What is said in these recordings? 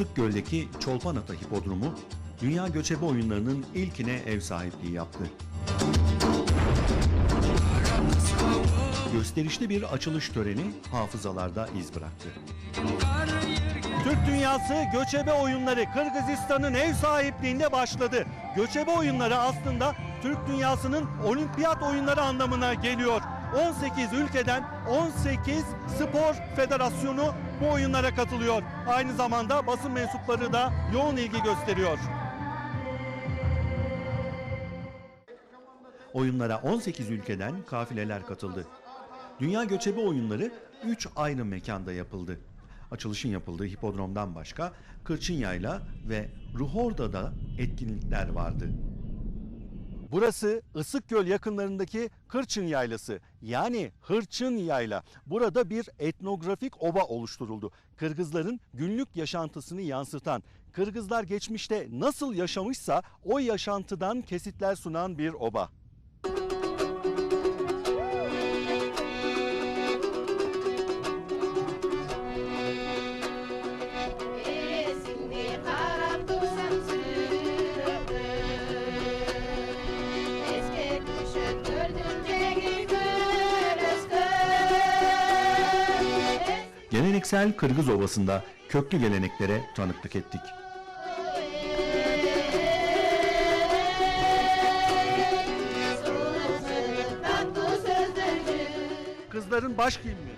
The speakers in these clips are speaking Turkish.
Isıkgöl'deki Çolpanata Hipodromu, Dünya Göçebe Oyunları'nın ilkine ev sahipliği yaptı. Gösterişli bir açılış töreni hafızalarda iz bıraktı. Türk Dünyası Göçebe Oyunları Kırgızistan'ın ev sahipliğinde başladı. Göçebe Oyunları aslında Türk Dünyası'nın olimpiyat oyunları anlamına geliyor. 18 ülkeden 18 spor federasyonu bu oyunlara katılıyor. Aynı zamanda basın mensupları da yoğun ilgi gösteriyor. Oyunlara 18 ülkeden kafileler katıldı. Dünya Göçebe Oyunları 3 ayrı mekanda yapıldı. Açılışın yapıldığı hipodromdan başka Kırçınyayla ve Ruhorda'da etkinlikler vardı. Burası Isıkgöl yakınlarındaki Kırçın Yaylası yani Hırçın Yayla. Burada bir etnografik oba oluşturuldu. Kırgızların günlük yaşantısını yansıtan, Kırgızlar geçmişte nasıl yaşamışsa o yaşantıdan kesitler sunan bir oba. Kırgız Ovası'nda köklü geleneklere tanıklık ettik. Kızların baş giyimi.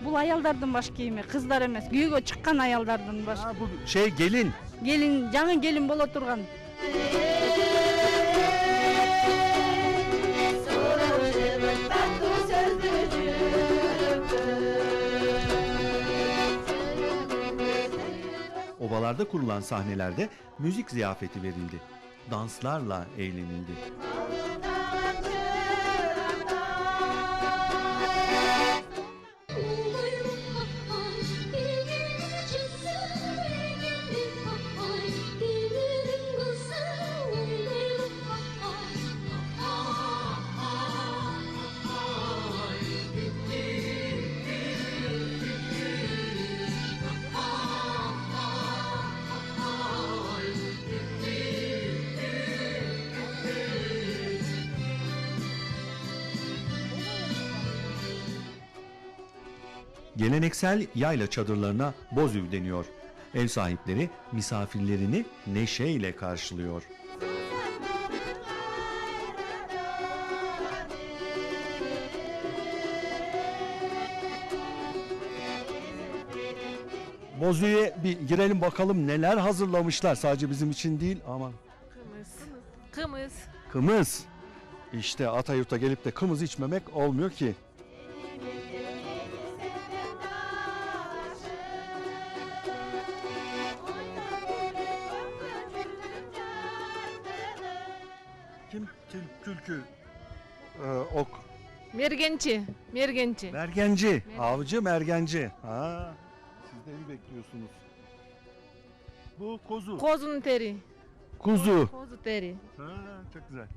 Бұл аялдардын баш кийими кыздар эмес күйөөгө чыккан аялдардын баш Ha, bu şey gelin. келин жаңы келин боло турган Ovalarda kurulan sahnelerde müzik ziyafeti verildi. Danslarla eğlenildi. Geleneksel yayla çadırlarına bozüv deniyor. Ev sahipleri misafirlerini neşeyle karşılıyor. Bozu'ya bir girelim bakalım neler hazırlamışlar. Sadece bizim için değil ama Kımız. Kımız. kımız. İşte Atayurt'a gelip de kımız içmemek olmuyor ki. Mergençi. Mergençi. Mergenci, avcı mergenci. Ha, siz de evi bekliyorsunuz. Bu kozu. Kozun teri. Kuzu. Kozu teri. Ha, çok güzel.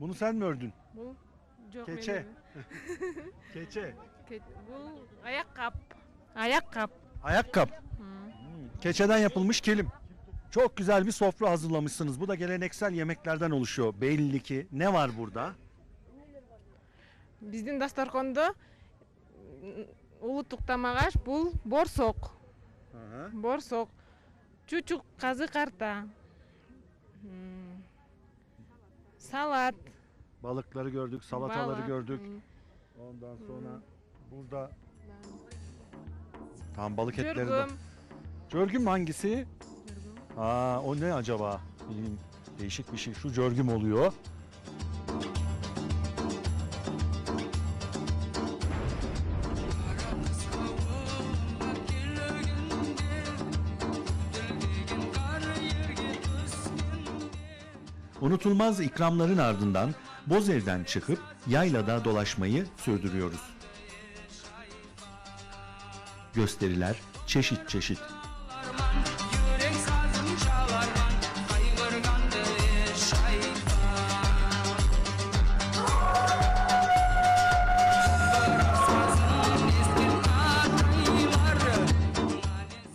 Bunu sen mi ördün? Bu çok Keçe. Keçe. Ke- bu. Ayakkabı. Ayakkabı. Hı. Hmm, Keçeden yapılmış kilim. Çok güzel bir sofra hazırlamışsınız. Bu da geleneksel yemeklerden oluşuyor. Belli ki. Ne var burada? Биздин дастархондо улуттук тамак аш бул борсок. Борсок. Чучук казы карта. М, Салат. Balıkları gördük, salataları бала. gördük. М, Ondan sonra burada tam balık etleri de. Жүргүм. Cörgüm mü hangisi? Жүргүм. Aa, o ne acaba? Bilmiyorum. Değişik bir şey. Şu cörgüm oluyor. Unutulmaz ikramların ardından Bozev'den çıkıp yaylada dolaşmayı sürdürüyoruz. Gösteriler çeşit çeşit.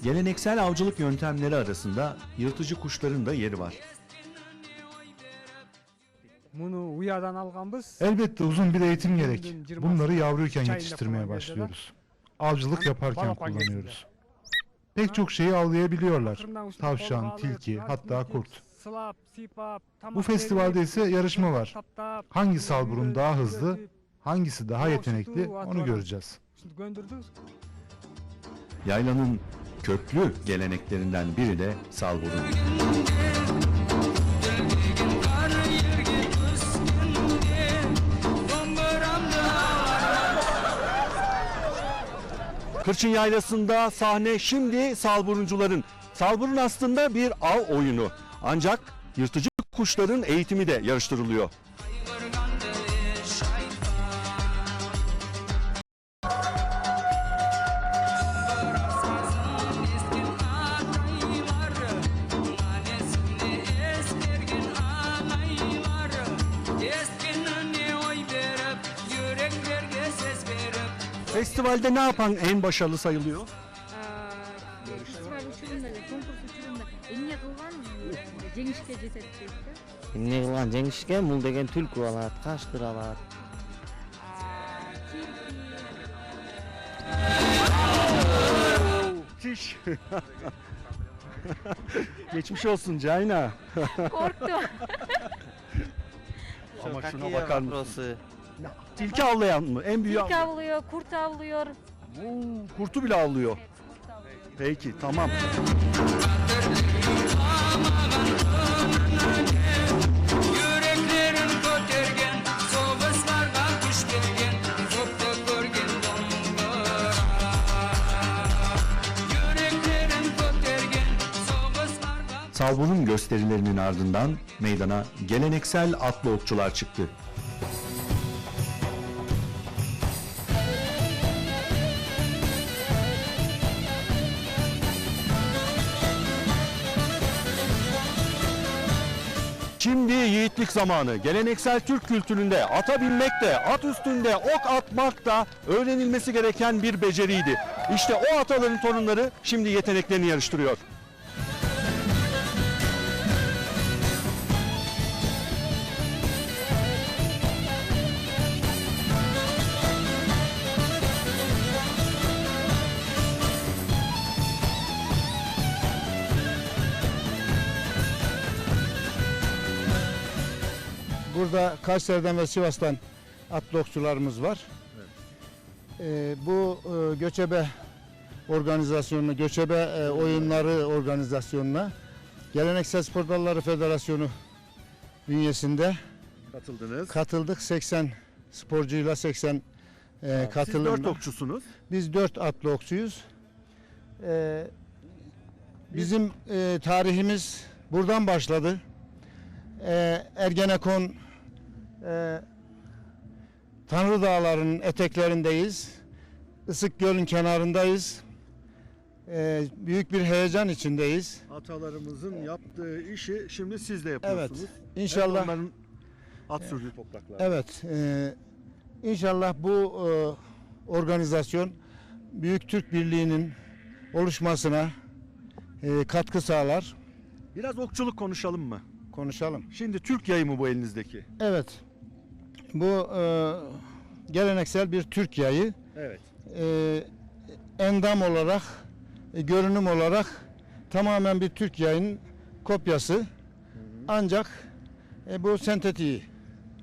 Geleneksel avcılık yöntemleri arasında yırtıcı kuşların da yeri var. Bunu uyadan alganbız. Elbette uzun bir eğitim gerek. Bunları yavruyken yetiştirmeye başlıyoruz. Avcılık yaparken kullanıyoruz. Pek çok şeyi avlayabiliyorlar. Tavşan, tilki, hatta kurt. Bu festivalde ise yarışma var. Hangi salburun daha hızlı, hangisi daha yetenekli onu göreceğiz. Yaylanın köklü geleneklerinden biri de salburun. Kırçın Yaylası'nda sahne şimdi salburuncuların. Salburun aslında bir av oyunu. Ancak yırtıcı kuşların eğitimi de yarıştırılıyor. Festivalde ne yapan en başarılı sayılıyor? festival учурунда конкурс учурунда эмне кылган жеңишке жетет дейт да эмне кылган жеңишке мул деген түлкү алат каштыр алат Çiş. Geçmiş olsun Cayna. корктум Ama şuna Какие bakar mısın? Tilki avlayan mı? En büyüğü Tilki avlıyor, kurt avlıyor. Oo, kurtu bile avlıyor. Evet, kurt avlıyor. Peki tamam. Salburun gösterilerinin ardından meydana geleneksel atlı okçular çıktı. Yiğitlik zamanı. Geleneksel Türk kültüründe ata binmek de, at üstünde ok atmak da öğrenilmesi gereken bir beceriydi. İşte o ataların torunları şimdi yeteneklerini yarıştırıyor. Burada Kayseri'den ve Sivas'tan atlı okçularımız var. Ee, bu e, göçebe organizasyonuna, göçebe e, oyunları organizasyonuna Geleneksel Spor Dalları Federasyonu bünyesinde Katıldınız. katıldık. 80 sporcuyla 80 e, Siz katılımla. dört okçusunuz. Biz dört atlı okçuyuz. Ee, bizim e, tarihimiz buradan başladı. Ee, Ergenekon e, Tanrı Dağları'nın eteklerindeyiz. Isık Göl'ün kenarındayız. Ee, büyük bir heyecan içindeyiz. Atalarımızın yaptığı işi şimdi siz de Evet. yapıyorsunuz. İnşallah Onların at sürdüğü topraklar. Evet. e, inşallah bu e, organizasyon Büyük Türk Birliği'nin oluşmasına e, katkı sağlar. Biraz okçuluk konuşalım mı? Konuşalım. Şimdi Türk yayı mı bu elinizdeki? Evet. Bu e, geleneksel bir Türk yayı. Evet. E, endam olarak, e, görünüm olarak tamamen bir Türk yayının kopyası. Ancak e, bu sentetiği.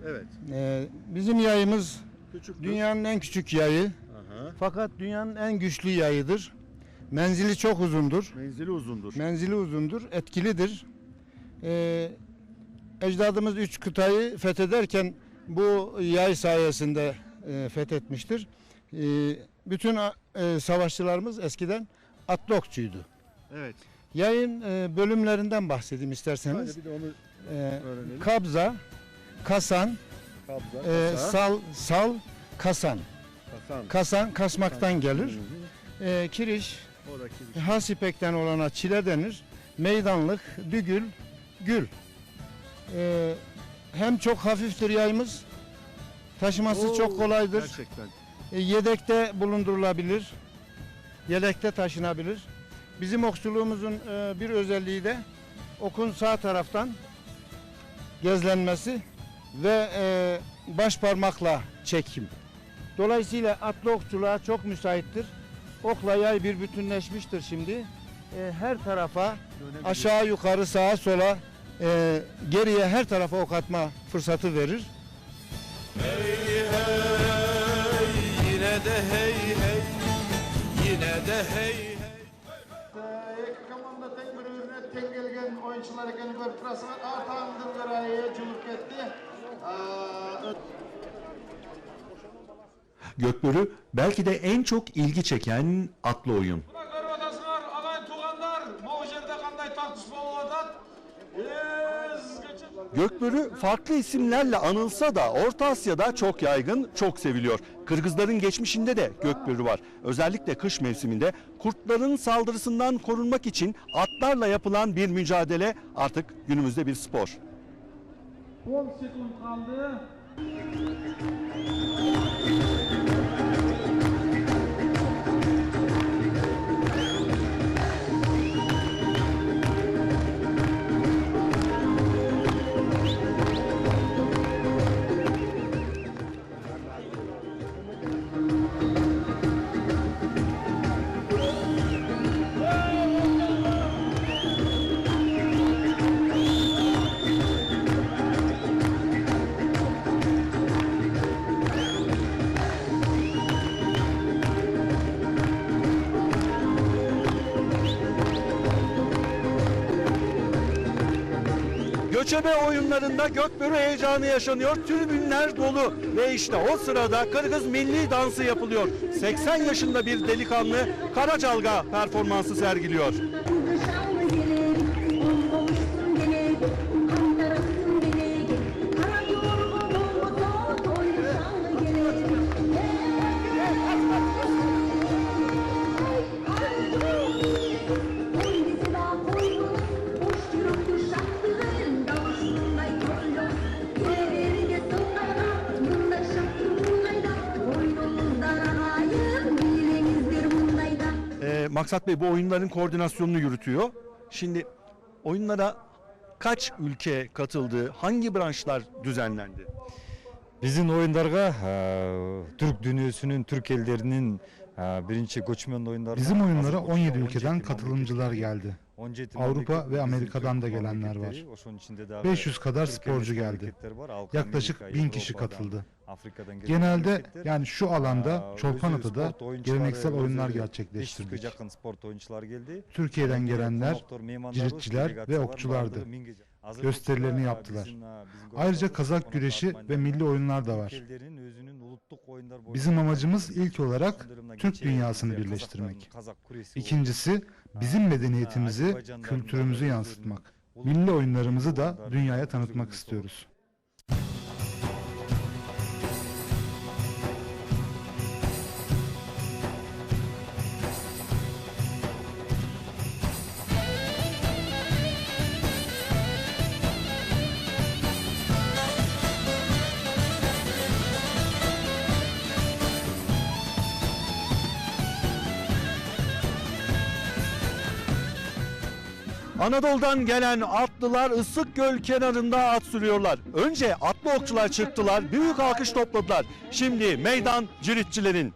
Evet. E, bizim yayımız Küçük dünyanın en küçük yayı. Aha. Fakat dünyanın en güçlü yayıdır. Menzili çok uzundur. Menzili uzundur. Menzili uzundur, etkilidir. Ee, ecdadımız üç kıtayı fethederken bu yay sayesinde e, fethetmiştir. Ee, bütün e, savaşçılarımız eskiden atlı okçuydu. Evet. Yayın e, bölümlerinden bahsedeyim isterseniz. Hadi bir de onu öğrenelim. kabza, kasan, Kabza, e, kasa, sal, sal, kasan. kasan. Kasan kasmaktan gelir. Hı hı. Ee, kiriş, Oradaki bir Has ipekten olana çile denir. Meydanlık, dügül, gül. Ee, hem çok hafiftir yayımız, taşıması Oo, çok kolaydır. Gerçekten. E, yedekte bulundurulabilir, yedekte taşınabilir. Bizim okçuluğumuzun e, bir özelliği de okun sağ taraftan gezlenmesi ve e, baş parmakla çekim. Dolayısıyla atlı okçuluğa çok müsaittir. Okla yay bir bütünleşmiştir şimdi. E, her tarafa aşağı yukarı sağa sola e, geriye her tarafa ok atma fırsatı verir. Yine de hey hey Yine de hey hey komanda tek birbirine tek gelgen oyuncular cılık etti. Gökbörü belki de en çok ilgi çeken atlı oyun. Gökbörü farklı isimlerle anılsa da Orta Asya'da çok yaygın, çok seviliyor. Kırgızların geçmişinde de gökbörü var. Özellikle kış mevsiminde kurtların saldırısından korunmak için atlarla yapılan bir mücadele artık günümüzde bir spor. 10 sekund kaldı Göçebe oyunlarında gökbörü heyecanı yaşanıyor. Tribünler dolu ve işte o sırada Kırgız milli dansı yapılıyor. 80 yaşında bir delikanlı Karacalga performansı sergiliyor. Maksat Bey bu oyunların koordinasyonunu yürütüyor. Şimdi oyunlara kaç ülke katıldı? Hangi branşlar düzenlendi? Биздин оюндарга түрк дүйнөсүнүн түрк элдеринин биринчи көчмөн оюндары Bizim oyunlara 17 ülkeden katılımcılar geldi. Avrupa ve Amerika'dan da gelenler var. 500 kadar sporcu geldi. Yaklaşık 1000 kişi katıldı. Genelde yani şu alanda Çolpanatı'da geleneksel oyunlar gerçekleştirdik. Türkiye'den gelenler ciritçiler ve okçulardı. Gösterilerini yaptılar. Ayrıca kazak güreşi ve milli oyunlar da var. Bizim amacımız ilk olarak Türk dünyasını birleştirmek. İkincisi bizim medeniyetimizi, kültürümüzü yansıtmak. Milli oyunlarımızı da dünyaya tanıtmak istiyoruz. Anadolu'dan gelen atlılar ısık göl kenarında at sürüyorlar. Önce atlı okçular çıktılar, büyük alkış topladılar. Şimdi meydan ciritçilerin.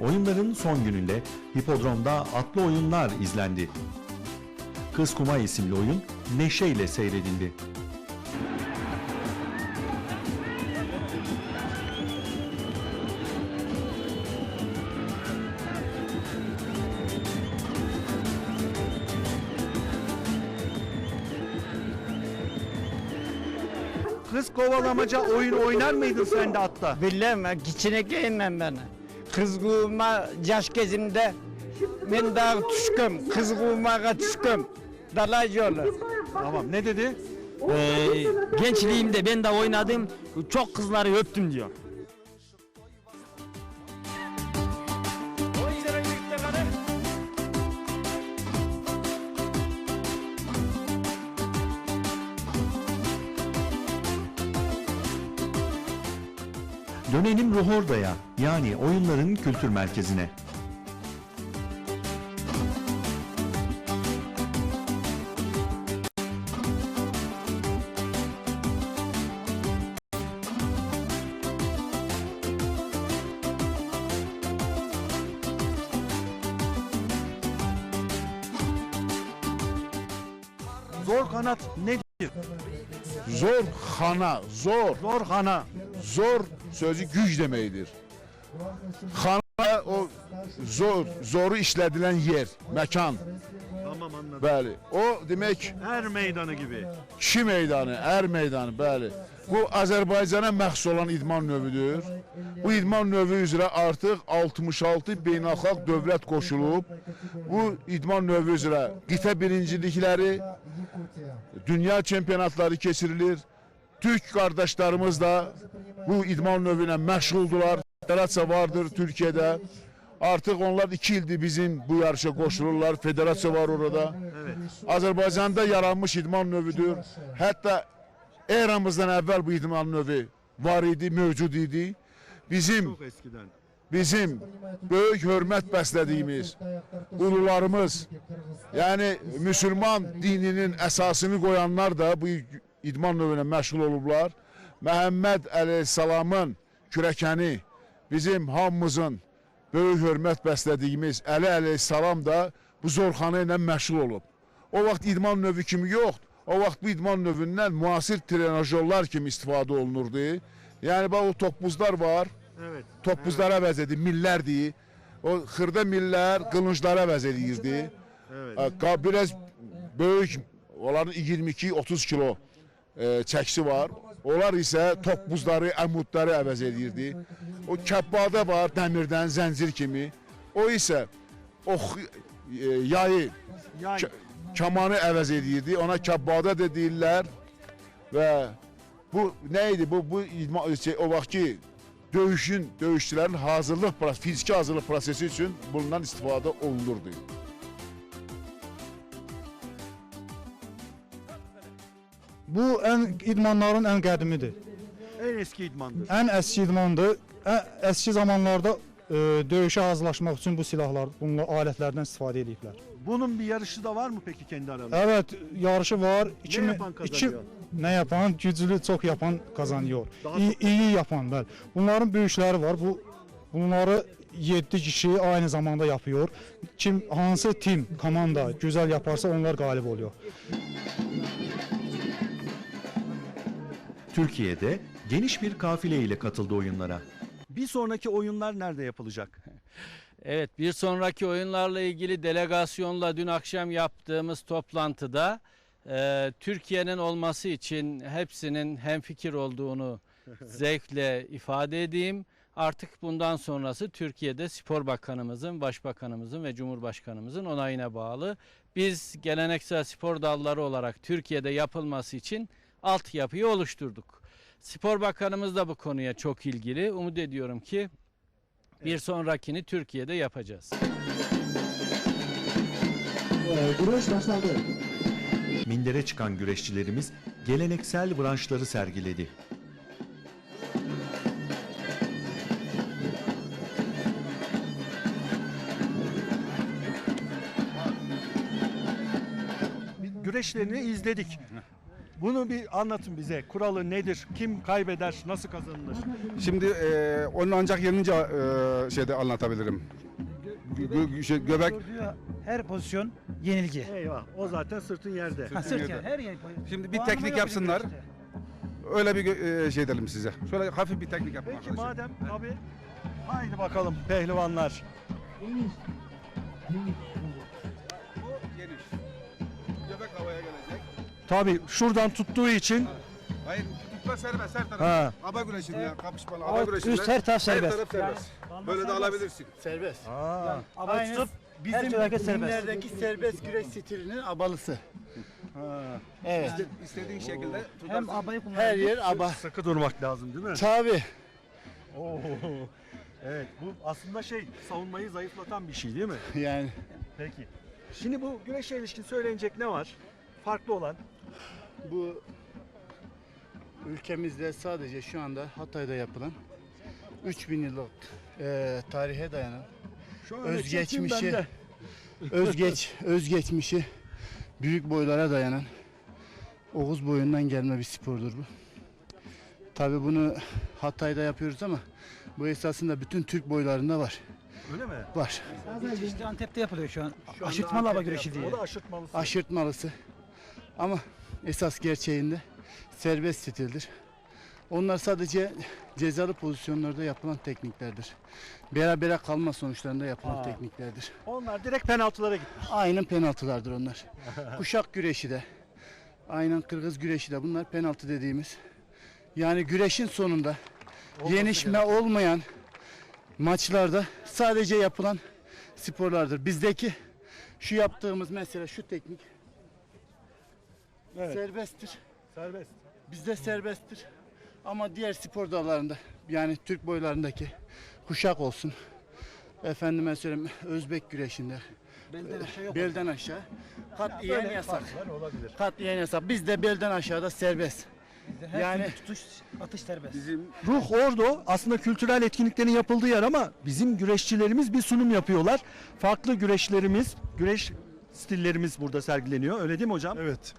oyunların son gününde hipodromda atlı oyunlar izlendi. Kız Kuma isimli oyun neşeyle seyredildi. Kız kovalamaca oyun oynar mıydın sen de atta? Bilmem, geçinekle inmem ben. Kızgıma yaş gezimde ben daha düşküm, kızgımağa düşküm. Dalay yolu. Tamam ne dedi? Ee, gençliğimde ben de oynadım, çok kızları öptüm diyor. Dönelim Ruhorda'ya yani oyunların kültür merkezine. Zor kanat nedir? Zor xana, zor. Zor hana. Zor sözü güc deməkdir. Xana o zor, zoru işlədilən yer, məkan. Tamam anladım. Bəli. O demək Er meydanı gibi. kişi meydanı, ər meydanı, bəli. Bu Azərbaycana məxsus olan idman növüdür. Bu idman növü üzrə artıq 66 beynəlxalq dövlət qoşulub. Bu idman növü üzrə qitə birincilikləri, dünya çempionatları keçirilir. Türk qardaşlarımız da bu idman növü ilə məşğuldular. Federasiya vardır Türkiyədə. Artıq onlar iki ildir bizim bu yarışa qoşulurlar. Federasiya var orada. Azərbaycanda yaranmış idman növüdür. Hətta eramızdan əvvəl bu idman növü var idi, mövcud idi. Bizim Çok eskiden. bizim böyük hörmət bəslədiyimiz ulularımız, yəni müsəlman dininin əsasını qoyanlar da bu idman növünə məşğul olublar. Məhəmməd əleyhissalamın kürəkəni bizim hamımızın böyük hörmət bəslədiyimiz Əli əleyhissalam da bu zorxana ilə məşğul olub. O vaxt idman növü kimi yox, o vaxt bu idman növündən müasir trenajyorlar kimi istifadə olunurdu. Yəni bax o topbuzlar var, Evet. topbuzlara əvəz edir, millərdir. O xırda millər qılınclara əvəz edirdi. Evet. Biraz böyük, onların 22-30 kilo e, çəkisi var. Onlar isə topbuzları, əmudları əvəz edirdi. O kəbbadə var, dəmirdən, zəncir kimi. O isə ox e, yayı, Yay. K- kamanı əvəz edirdi. Ona kəbbadə də deyirlər və bu nə idi? Bu bu şey, o vaxtki döyüşün, döyüşçülərin hazırlıq, pros- fiziki hazırlıq prosesi üçün bundan istifadə olunurdu. Bu en idmanların en qədimidir. En eski idmandır. En eski idmandır. Ə- Eski zamanlarda e, döyüşə hazırlaşmaq üçün bu silahlar, bunlar alətlərdən istifadə ediblər. Bunun bir yarışı da var mı peki kendi aralarında? Evet, yarışı var. İki, yapan kazanıyor? ne yapan? Güclü, çok yapan kazanıyor. Daha İyi, iyi yapan, bəli. Bunların böyükləri var. Bu bunları 7 kişi aynı zamanda yapıyor. Kim hansı tim, komanda güzel yaparsa onlar galip oluyor. Türkiye'de geniş bir kafile ile katıldı oyunlara. Bir sonraki oyunlar nerede yapılacak? Evet bir sonraki oyunlarla ilgili delegasyonla dün akşam yaptığımız toplantıda e, Türkiye'nin olması için hepsinin hemfikir olduğunu zevkle ifade edeyim. Artık bundan sonrası Türkiye'de Spor Bakanımızın, Başbakanımızın ve Cumhurbaşkanımızın onayına bağlı. Biz geleneksel spor dalları olarak Türkiye'de yapılması için altyapıyı oluşturduk. Spor Bakanımız da bu konuya çok ilgili. Umut ediyorum ki bir sonrakini Türkiye'de yapacağız. Mindere çıkan güreşçilerimiz geleneksel branşları sergiledi. Bir güreşlerini izledik. Bunu bir anlatın bize. Kuralı nedir? Kim kaybeder? Nasıl kazanılır? Şimdi e, onu ancak yenince e, şeyde anlatabilirim. Gö- gö- şey, göbek Her pozisyon yenilgi. Eyvah. O zaten sırtın yerde. Ha, sırt yani, her yer. Şimdi bir Bu teknik anlama yok yapsınlar. işte. Öyle bir gö- e, şey edelim size. Şöyle hafif bir teknik yapın Peki arkadaşlar. madem tabii. Haydi bakalım pehlivanlar. Tabii şuradan tuttuğu için Hayır Tutma serbest her taraf. Ha. Aba güreşinde ya kapışmalı. Alt, Aba güreşinde. üst her taraf serbest. Her taraf serbest. Böyle de alabilirsin. Serbest. Aa. Aba tutup Bizim her hareket serbest. güreş stilinin abalısı. Evet. İstediğin şekilde Hem abayı. Her yer aba. Sıkı durmak lazım değil mi? Tabi. Oo. Evet bu aslında şey savunmayı zayıflatan bir şey değil mi? Yani Peki. Şimdi bu güreşe ilişkin söylenecek ne var? Farklı olan. Bu ülkemizde sadece şu anda Hatay'da yapılan 3000 yıllık eee, tarihe dayanan özgeçmişi özgeç özgeçmişi büyük boylara dayanan Oğuz boyundan gelme bir spordur bu. Tabi bunu Hatay'da yapıyoruz ama bu esasında bütün Türk boylarında var. Öyle mi? Var. İşte Antep'te yapılıyor şu an. Şu Aşırtmalı aba Antep'te güreşi diye. O da aşırtmalısı. Aşırtmalısı. Ama esas gerçeğinde serbest stildir. Onlar sadece cezalı pozisyonlarda yapılan tekniklerdir. Berabere kalma sonuçlarında yapılan Aa. tekniklerdir. Onlar direkt penaltılara gitmiş. Aynen penaltılardır onlar. Kuşak güreşi de, aynen Kırgız güreşi de bunlar penaltı dediğimiz. Yani güreşin sonunda yenişme olmayan maçlarda sadece yapılan sporlardır. Bizdeki şu yaptığımız mesela şu teknik Evet. serbesttir. Serbest. Bizde serbesttir. Ama diğer spor dallarında yani Türk boylarındaki kuşak olsun. Efendime söyleyeyim Özbek güreşinde Belden aşağı yok. belden aşağı katiyen Böyle yasak. olabilir. Katiyen yasak. Bizde belden aşağıda serbest. Her Yani- tutuş, atış serbest. Ruh Ordu aslında kültürel etkinliklerin yapıldığı yer ama bizim güreşçilerimiz bir sunum yapıyorlar. Farklı güreşlerimiz, güreş stillerimiz burada sergileniyor. Öyle değil mi hocam? Evet.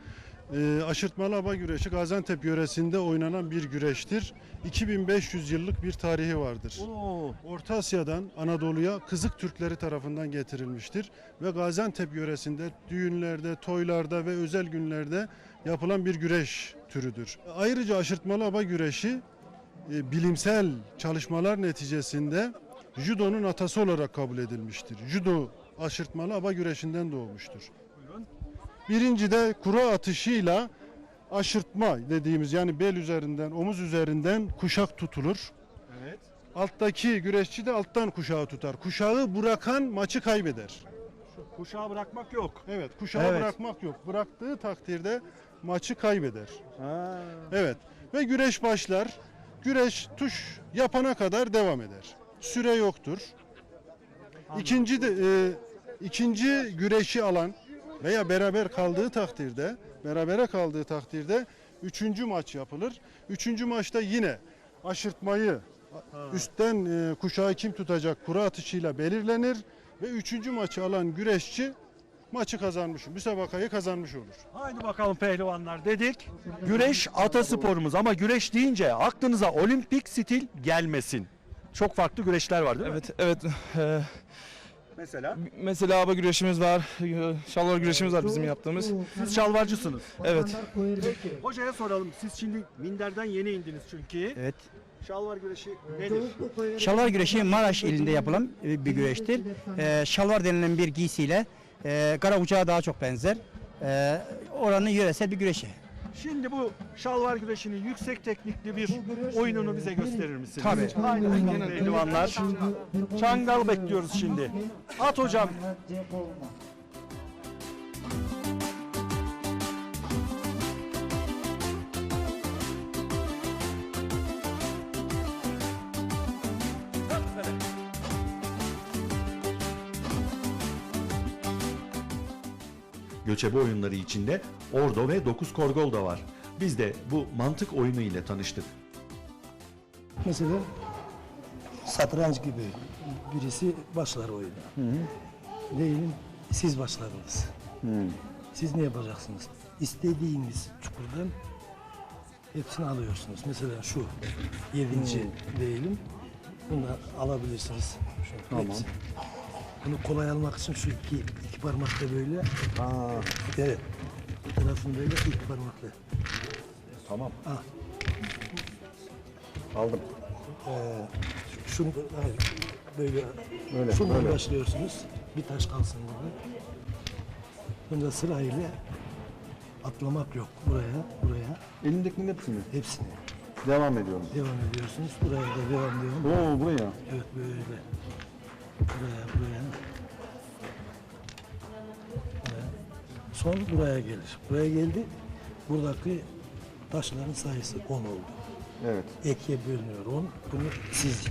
Ee, aşırtmalı aba güreşi Gaziantep yöresinde oynanan bir güreştir. 2500 yıllık bir tarihi vardır. Oo. Orta Asya'dan Anadolu'ya Kızık Türkleri tarafından getirilmiştir ve Gaziantep yöresinde düğünlerde, toylarda ve özel günlerde yapılan bir güreş türüdür. Ayrıca aşırtmalı aba güreşi e, bilimsel çalışmalar neticesinde judonun atası olarak kabul edilmiştir. Judo aşırtmalı aba güreşinden doğmuştur. Birinci de kura atışıyla aşırtma dediğimiz yani bel üzerinden, omuz üzerinden kuşak tutulur. Evet. Alttaki güreşçi de alttan kuşağı tutar. Kuşağı bırakan maçı kaybeder. Kuşağı bırakmak yok. Evet, kuşağı Evet. bırakmak yok. Bıraktığı takdirde maçı kaybeder. Ha. Evet. Ve güreş başlar. Güreş tuş yapana kadar devam eder. Süre yoktur. İkinci de e, ikinci güreşi alan veya beraber kaldığı takdirde, berabere kaldığı takdirde üçüncü maç yapılır. Üçüncü maçta yine aşırtmayı üstten e, kuşağı kim tutacak kura atışıyla belirlenir ve üçüncü maçı alan güreşçi maçı kazanmış, müsabakayı kazanmış olur. Haydi bakalım pehlivanlar dedik. Güreş atasporumuz ama güreş deyince aklınıza olimpik stil gelmesin. Çok farklı güreşler var değil mi? Evet, evet. Mesela? mesela aba güreşimiz var, şalvar güreşimiz var bizim yaptığımız. Siz şalvarcısınız. Evet. Peki, hocaya soralım. Siz şimdi minderden yeni indiniz çünkü. Evet. Şalvar güreşi nedir? Şalvar güreşi Maraş ilinde yapılan bir güreştir. Ee, şalvar denilen bir giysiyle e, kara uçağa daha çok benzer. Ee, oranın yöresel bir güreşi. Şimdi bu şalvar güreşinin yüksek teknikli bir oyununu bize gösterir misiniz? Tabii. Bakalım pehlivanlar. Çangal bekliyoruz şimdi. At hocam. Göçebe oyunları içinde ordo ve dokuz korgol da var. Biz de bu mantık oyunu ile tanıştık. Mesela satranç gibi birisi başlar oyuna. Diyelim siz başladınız. Siz ne yapacaksınız? İstediğiniz çukurdan hepsini alıyorsunuz. Mesela şu yedinci diyelim. Bunu alabilirsiniz. Şu Tamam. hepsini. Bunu kolay almak için şu iki, iki parmakla böyle. Aa. Evet. Bu tarafın böyle iki parmakla. Tamam. Ah. Aldım. Ee, şunu hayır, böyle, Böyle, şundan böyle. başlıyorsunuz. Bir taş kalsın burada. Bunda sırayla atlamak yok. Buraya, buraya. Elindekinin hepsini? Hepsini. Devam ediyorum. Devam ediyorsunuz. Buraya da devam devam. Oo buraya. Evet böyle. Buraya buraya. Buraya. Son buraya gelir. Buraya geldi. Buradaki taşların sayısı 10 oldu. Evet. Ekiye bölünüyor 10. Bunu siz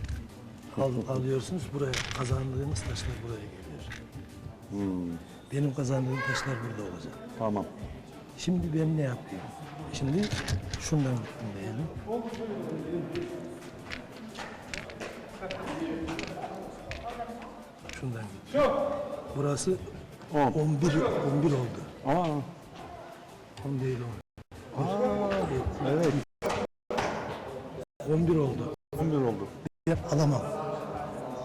al- alıyorsunuz. Buraya kazandığınız taşlar buraya geliyor. Hmm, Benim kazandığım taşlar burada olacak. tamam. Şimdi ben ne yapayım? Şimdi şundan dinleyelim. Şundan gidiyor. Burası 11 11 oldu. Aa. 10 değil 10. evet. 11 oldu. 11 oldu. Alamam.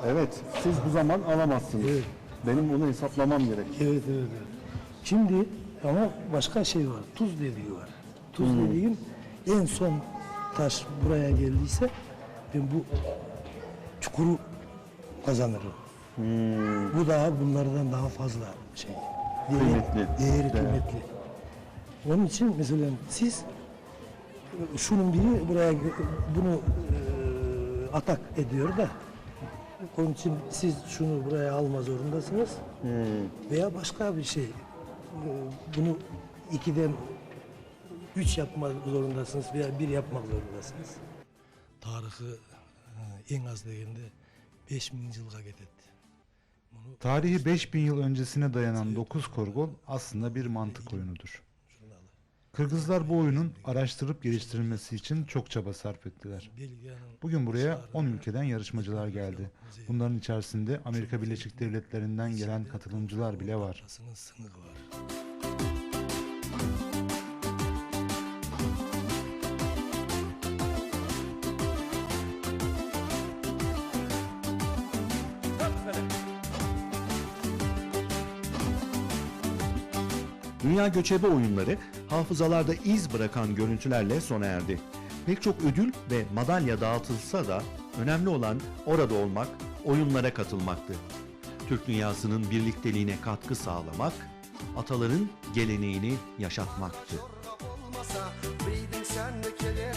Evet. Siz bu zaman alamazsınız. Benim bunu hesaplamam gerek. Evet evet. evet. Şimdi ama başka şey var. Tuz dediği var. Tuz Hmm. dediğim en son taş buraya geldiyse ben bu çukuru kazanırım. Bu daha bunlardan daha fazla şey. Değer- Kıymetli. Değeri Değer. kıymetli. Onun için mesela siz şunun biri buraya bunu e, atak ediyor da onun için siz şunu buraya alma zorundasınız veya başka bir şey e, bunu ikiden üç yapmak zorundasınız veya bir yapmak zorundasınız. Tarıkı e, en az degende 5000 yılga getirdi. Tarihi 5000 yıl öncesine dayanan 9 korgol aslında bir mantık oyunudur. Kırgızlar bu oyunun araştırıp geliştirilmesi için çok çaba sarf ettiler. Bugün buraya 10 ülkeden yarışmacılar geldi. Bunların içerisinde Amerika Birleşik Devletleri'nden gelen katılımcılar bile var. Dünya Göçebe Oyunları hafızalarda iz bırakan görüntülerle sona erdi. Pek çok ödül ve madalya dağıtılsa da önemli olan orada olmak, oyunlara katılmaktı. Türk dünyasının birlikteliğine katkı sağlamak, ataların geleneğini yaşatmaktı. Biydin sen keler